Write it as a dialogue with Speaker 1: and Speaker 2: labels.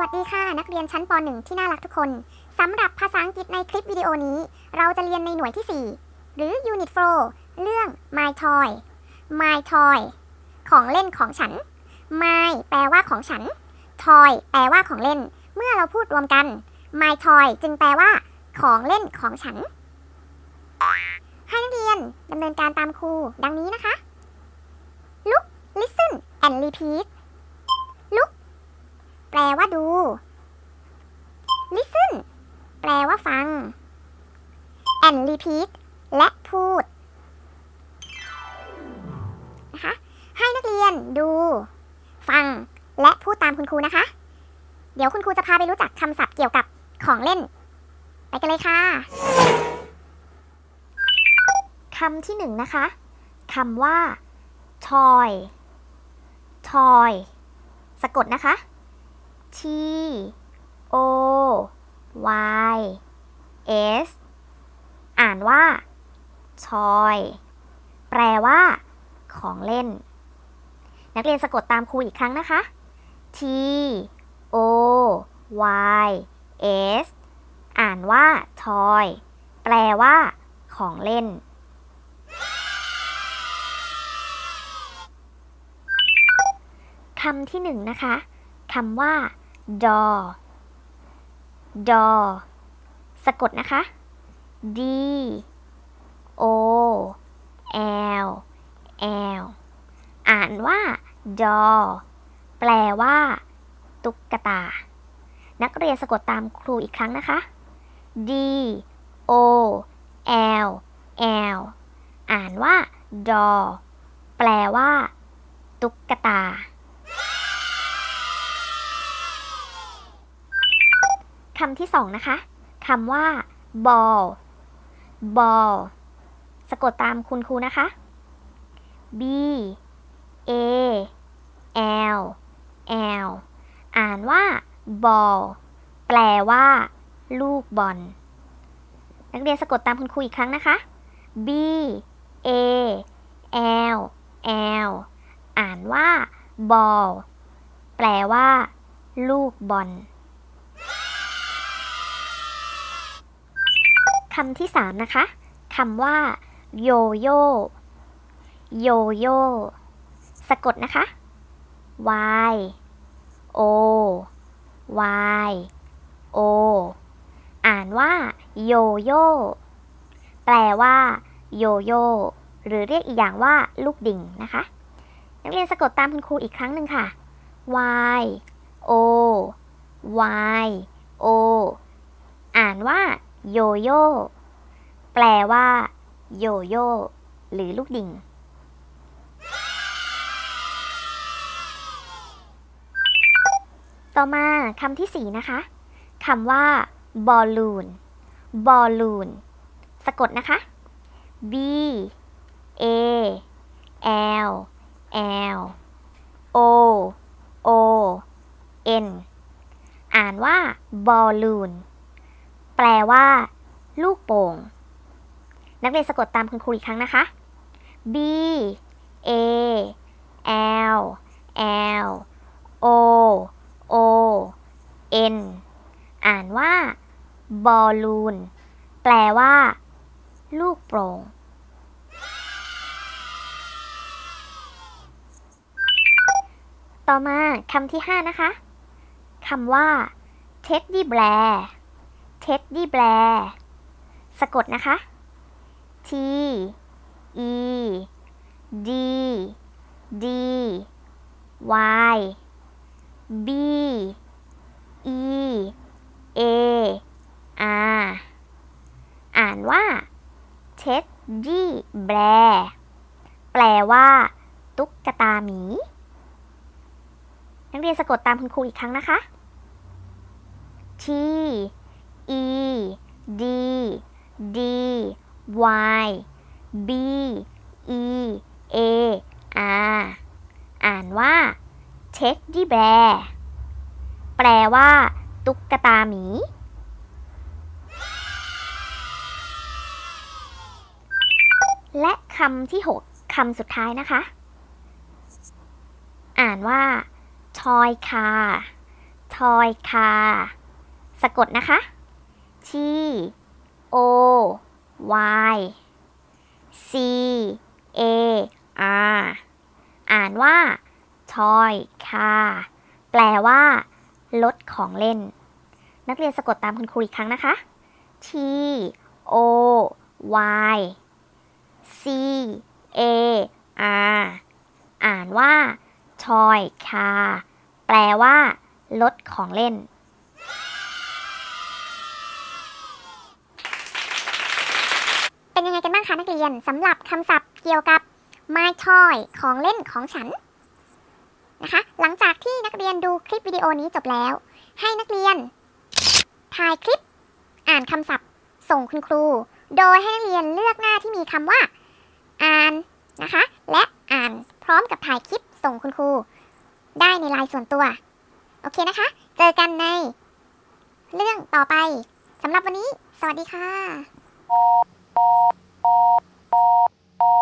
Speaker 1: วัสดีค่ะ นักเรียนชั้นป .1 ที่น่ารักทุกคนสำหรับภาษาอังกฤษในคลิปวิดีโอนี้ เราจะเรียนในหน่วยที่ 4 หรือ Unit 4เรื่อง My Toy My Toy ของเล่นของฉัน My แปลว่าของฉัน Toy แปลว่าของเล่น เมื่อเราพูดรวมกัน My Toy จึงแปลว่า ของเล่นของฉัน ให้นักเรียนดำเนินการตามครูดังนี้นะคะ Look listen and repeat ลว่าดู listen แปลว่าฟัง and repeat และพูดนะคะให้นักเรียนดู ฟัง และพูดตามคุณครูนะคะ เดี๋ยวคุณครูจะพาไปรู้จักคำศัพท์เกี่ยวกับของเล่น ไปกันเลยค่ะคำที่หนึ่งนะคะคำว่า toy toy สะกดนะคะ T O Y S อ่านว่า toy แปลว่า ของเล่น นักเรียนสะกดตามครูอีกครั้งนะคะ T O Y S อ่านว่า toy แปลว่า ของเล่น คำที่หนึ่งนะคะ คำว่า door door สะกดนะคะ D O L L อ่านว่า door แปลว่า ตุ๊กตา นักเรียนสะกดตามครูอีกครั้งนะคะ D O L L อ่านว่า door แปลว่า ตุ๊กตา คำที่สองนะคะคำว่า ball ball สะกดตามคุณครูนะคะ b a l l อ่านว่า ball แปลว่า ลูกบอล นักเรียนสะกดตามคุณครูอีกครั้งนะคะ b a l l อ่านว่า ball แปลว่า ลูกบอล คำที่สามนะคะคำว่าโยโย่โยโย่สะกดนะคะ y o y o อ่านว่าโยโย่แปลว่าโยโย่หรือเรียกอีกอย่างว่าลูกดิ่งนะคะ นักเรียนสะกดตามคุณครูอีกครั้งหนึ่งค่ะ y o y o อ่านว่า โยโย่แปลว่า โยโย่หรือลูกดิ่ง ต่อมาคำที่สี่นะคะคำว่าบอลลูนบอลลูนสะกดนะคะ B A L L O O N อ่านว่าบอลลูน แปลว่า ลูกโป่ง นักเรียนสะกดตามคุณครูอีกครั้งนะคะ B A L L O O N อ่านว่า บอลลูน แปลว่า ลูกโป่งต่อมาคำที่ 5 นะคะคำว่า Teddy Bear Teddy Bear สะกดนะคะ T E D D Y B E A R อ่านว่า Teddy Bear แปลว่า ตุ๊กตาหมี นักเรียนสะกดตามคุณครูอีกครั้งนะคะ T E D D Y B E A R อ่านว่า Teddy Bear แปลว่า ตุ๊กตาหมี และคำที่ 6คำสุดท้ายนะคะ อ่านว่า toy car อยคาสะกดนะคะ T O Y C A R อ่านว่าทอยคาแปลว่า รถของเล่น นักเรียนสะกดตามคุณครูอีกครั้งนะคะ T O Y C A R อ่านว่าทอยคาแปลว่า รถของเล่น
Speaker 2: เป็นยังไงกันบ้าง คะนักเรียนสำหรับคำศัพท์เกี่ยวกับ my toy ของเล่นของฉันนะคะ หลังจากที่นักเรียนดูคลิปวิดีโอนี้จบแล้ว ให้นักเรียนถ่ายคลิป อ่านคำศัพท์ ส่งคุณครู โดยให้นักเรียนเลือกหน้าที่มีคำว่า อ่านนะคะ และอ่านพร้อมกับถ่ายคลิปส่งคุณครู ได้ในไลน์ส่วนตัว โอเคนะคะ เจอกันใน เรื่องต่อไปสำหรับวันนี้ สวัสดีค่ะ あっ。